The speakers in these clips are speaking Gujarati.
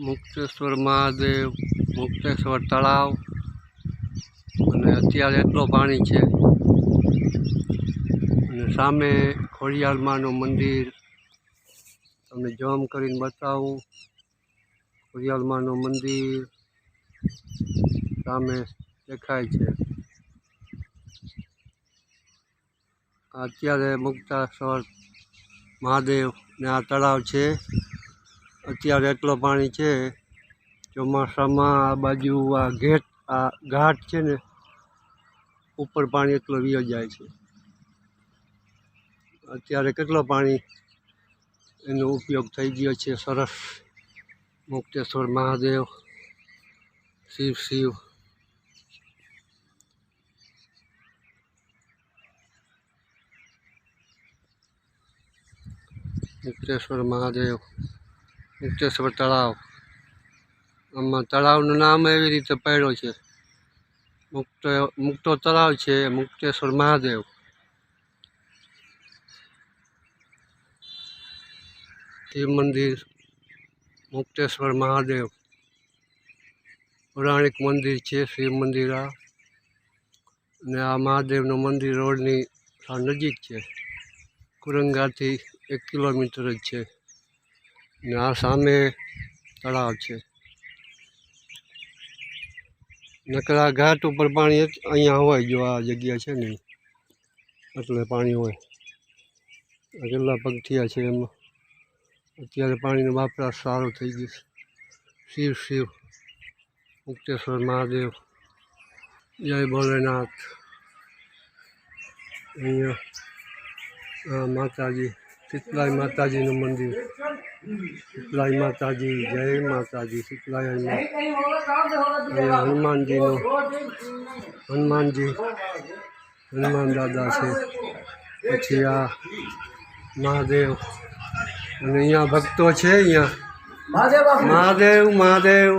મુક્તેશ્વર મહાદેવ, મુક્તેશ્વર તળાવ, અને અત્યારે એટલો પાણી છે. અને સામે ખોડિયારમાંનું મંદિર. તમને જોમ કરીને બતાવું. ખોડિયારમાંનું મંદિર સામે દેખાય છે. અત્યારે મુક્તેશ્વર મહાદેવ ને આ તળાવ છે. અત્યારે એટલો પાણી છે, ચોમાસામાં આ બાજુ આ ઘેટ, આ ઘાટ છે ને, ઉપર પાણી એટલો વિયો જાય છે. અત્યારે કેટલો પાણી એનો ઉપયોગ થઈ ગયો છે, સરસ. મુક્તેશ્વર મહાદેવ, શિવ શિવ. મુક્તેશ્વર મહાદેવ. મુક્તેશ્વર તળાવ. આમાં તળાવનું નામ એવી રીતે પડ્યો છે. મુક્ત, મુક્તો તળાવ છે, મુક્તેશ્વર મહાદેવ. શિવ મંદિર, મુક્તેશ્વર મહાદેવ. પૌરાણિક મંદિર છે શિવ મંદિર આ. અને આ મહાદેવનું મંદિર રોડની નજીક છે. કુરંગાથી એક કિલોમીટર જ છે. ને આ સામે તળાવ છે. નકરા ઘાટ ઉપર પાણી અહીંયા હોય જો આ જગ્યા છે ને. એટલે પાણી હોય. કેટલા પગથિયા છે એમાં. અત્યારે પાણીનો વપરાશ સારો થઈ ગયો શિવ શિવ. મુક્તેશ્વર મહાદેવ. જય ભોલેનાથ. અહીંયા માતાજી શીતલાઈ માતાજીનું મંદિર. શીતલાઈ માતાજી જય માતાજી શીતલાઈ અહીંયા હનુમાનજીનું. હનુમાનજી હનુમાન દાદા છે. પછી આ મહાદેવ. અને અહીંયા ભક્તો છે અહીંયા. મહાદેવ મહાદેવ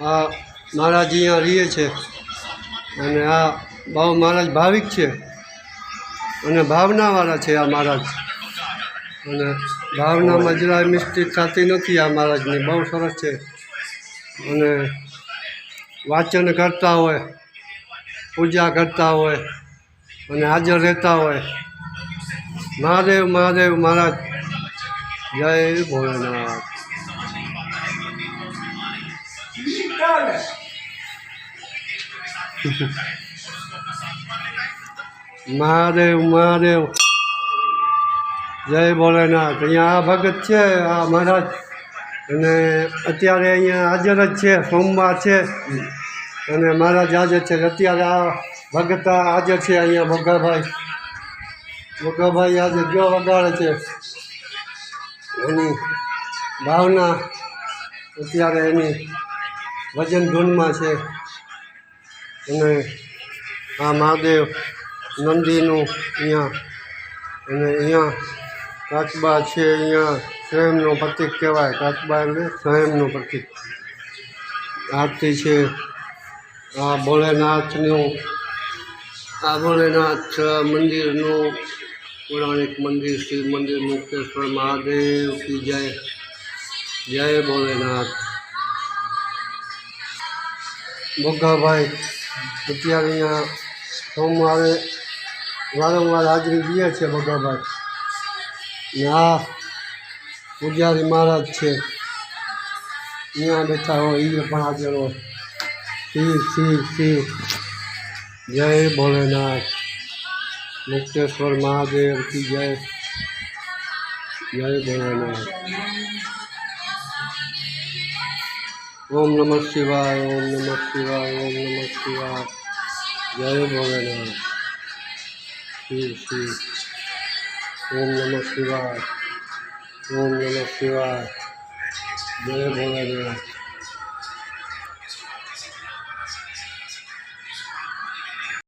આ મહારાજ અહીંયા રહીએ છે. અને આ બહુ મહારાજ ભાવિક છે. અને ભાવનાવાળા છે આ મહારાજ. અને ભાવનામાં જરાય મિસ્ટેક થતી નથી આ મહારાજની, બહુ સરસ છે. અને વાંચન કરતા હોય, પૂજા કરતા હોય, અને હાજર રહેતા હોય. મહાદેવ મહાદેવ મહારાજ. જય ભોલેનાથ મહાદેવ મહાદેવ જય ભોલેનાથ. અહીંયા આ ભગત છે, આ મહારાજ. અને અત્યારે અહીંયા હાજર જ છે, સોમવાર છે. અને મહારાજ હાજર છે. અત્યારે આ ભગત હાજર છે અહીંયા ભગાભાઈ. ભગાભાઈ આજે જો વગાડે છે. એની ભાવના અત્યારે એની ભજન ધૂનમાં છે. અને આ મહાદેવ નંદીનું અહીંયા. અને અહીંયા કાચબા છે, અહીંયા સ્વયંનું પ્રતિક કહેવાય. કાચબા એટલે સ્વયંનું પ્રતિક. આરતી છે, આ ભોલેનાથનું, આ ભોલેનાથ મંદિરનું, પૌરાણિક મંદિર શિવ મંદિર મુક્તેશ્વર મહાદેવ કી જય. જય ભોલેનાથ. બોગાભાઈ અત્યારે અહીંયા સોમવારે વારંવાર હાજરી દે છે બોગાભાઈ ને આ પૂજારી મહારાજ છે. અહીંયા બેઠા હોય એ પણ હાજર હોય. શિવ શિવ શિવ જય ભોલેનાથ. મુક્તેશ્વર મહાદેવ કી જય. જય ભોલેનાથ. ઓમ નમઃ શિવાય, ઓમ નમઃ શિવાય, ઓમ નમઃ શિવાય. જય ભોલેનાથ. શિવ શિવ ઓમ નમઃ શિવાય. ઓમ નમઃ શિવાય. જય ભોલેનાથ